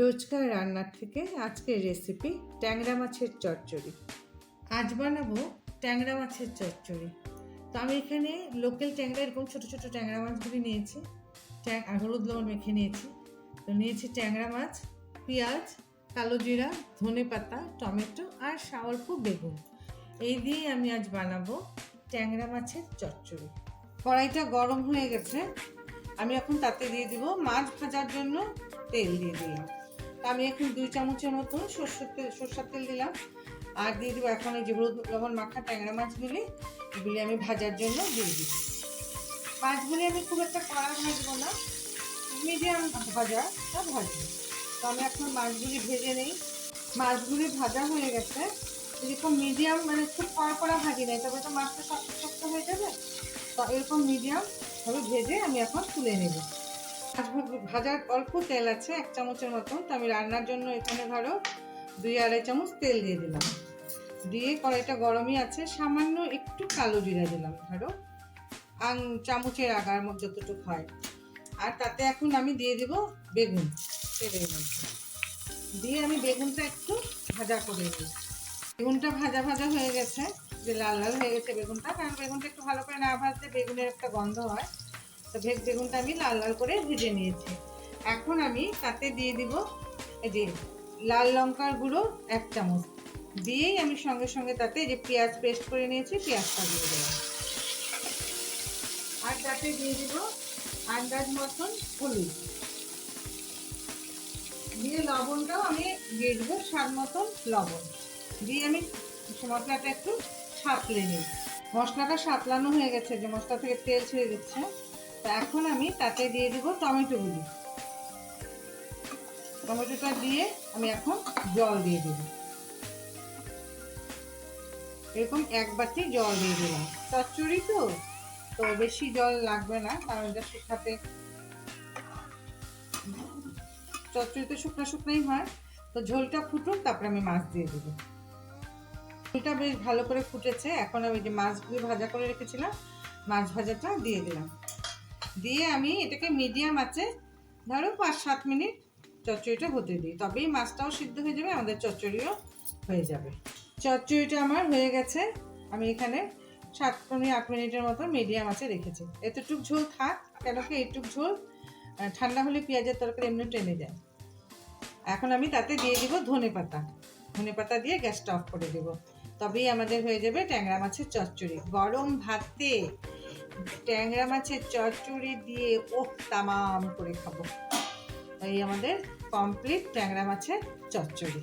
রোজকার রান্নার থেকে আজকের রেসিপি ট্যাংরা মাছের চচ্চড়ি। আজ বানাবো ট্যাংরা মাছের চচ্চড়ি। তো আমি এখানে লোকাল ট্যাংরা এরকম ছোটো ছোটো ট্যাংরা মাছগুলি নিয়েছি। ট্যাং হলুদ লবণ মেখে নিয়েছি। তো নিয়েছি ট্যাংরা মাছ, পেঁয়াজ, কালো জিরা, ধনে পাতা, টমেটো আর অল্প বেগুন। এই দিয়ে আমি আজ বানাবো ট্যাংরা মাছের চচ্চড়ি। কড়াইটা গরম হয়ে গেছে। আমি এখন তাতে দিয়ে দিব মাছ ভাজার জন্য তেল দিয়ে দিলাম। আমি এখন দুই চামচের মতো সর্ষের তেল সর্ষের তেল দিলাম। আর দিয়ে দিব এখন এই যে হলুদ লবণ মাখা ট্যাংরা মাছগুলি, এগুলি আমি ভাজার জন্য দিয়ে দিব মাছগুলি আমি খুব একটা কড়া ভাজবো না, মিডিয়াম ভাজা তা ভাজবো। তো আমি এখন মাছগুলি ভেজে নেই। মাছগুলি ভাজা হয়ে গেছে। এরকম মিডিয়াম মানে খুব কড়া কড়া ভাজি নেই, তবে তো মাছটা শক্ত শক্ত হয়ে যাবে। তো এরকম মিডিয়াম ভাবে ভেজে আমি এখন তুলে নেব। ভাজার অল্প তেল আছে, এক চামচের মতন। তো আমি রান্নার জন্য এখানে ধরো দুই আড়াই চামচ তেল দিয়ে দিলাম। দিয়ে কড়াইটা গরমই আছে, সামান্য একটু কালো জিরা দিলাম, ধরো আং চামচের আগার মধ্যে যতটুকু হয়। আর তাতে এখন আমি দিয়ে দেব বেগুন দিয়ে আমি বেগুনটা একটু ভাজা করে নিই। বেগুনটা ভাজা ভাজা হয়ে গেছে, যে লাল লাল হয়ে গেছে বেগুনটা। কারণ বেগুনটা একটু ভালো করে না ভাজতে বেগুনের একটা গন্ধ হয়। তো ভেজ বেগুনটা আমি লাল লাল করে ভেজে নিয়েছি। এখন আমি তাতে দিয়ে দিব এই যে লাল লঙ্কার গুঁড়ো এক চামচ। দিয়েই আমি সঙ্গে সঙ্গে তাতে যে পেঁয়াজ পেস্ট করে নিয়েছি, পেঁয়াজটা দিয়ে দেবো। আর তাতে দিয়ে দিব আন্দাজ মতন হলুদ। দিয়ে লবণটাও আমি দিয়ে দেবো স্বাদ মতন লবণ। দিয়ে আমি মশলাটা একটু সাঁতলে নিই মশলাটা সাঁতলানো হয়ে গেছে, যে মশলা থেকে তেল ছেড়ে দিচ্ছে। এখন আমি তাতে দিয়ে দিব টমেটোগুলি টমেটোটা দিয়ে আমি এখন জল দিয়ে দেব। এরকম এক বাটি জল দিয়ে দিলাম। চচ্চড়ি তো তো বেশি জল লাগবে না, কারণ এটা শুকাতে চচ্চড়িতে শুকনো শুকনোই হয়। তো ঝোলটা ফুটুক, তারপরে আমি মাছ দিয়ে দেবো। ঝোলটা বেশ ভালো করে ফুটেছে। এখন আমি যে মাছগুলি ভাজা করে রেখেছিলাম, মাছ ভাজাটা দিয়ে দিলাম। দিয়ে আমি এটাকে মিডিয়াম আছে, ধরো পাঁচ সাত মিনিট চচ্চড়িটা হতে দিই। তবেই মাছটাও সিদ্ধ হয়ে যাবে, আমাদের চচ্চড়িও হয়ে যাবে। চচ্চড়িটা আমার হয়ে গেছে। আমি এখানে সাত মিনিট, আট মিনিটের মতো মিডিয়াম আছে রেখেছি। এতটুক ঝোল থাক, কেন কি এইটুক ঝোল ঠান্ডা হলে পেঁয়াজের তরকারি এমনি টেনে যায়। এখন আমি তাতে দিয়ে দিব ধনে পাতা। ধনে পাতা দিয়ে গ্যাসটা অফ করে দেব। তবেই আমাদের হয়ে যাবে ট্যাংরা মাছের চচ্চড়ি। গরম ভাতে ট্যাংরা মাছের চচ্চড়ি দিয়ে ও তামাম করে খাব। এই আমাদের কমপ্লিট ট্যাংরা মাছের চচ্চড়ি।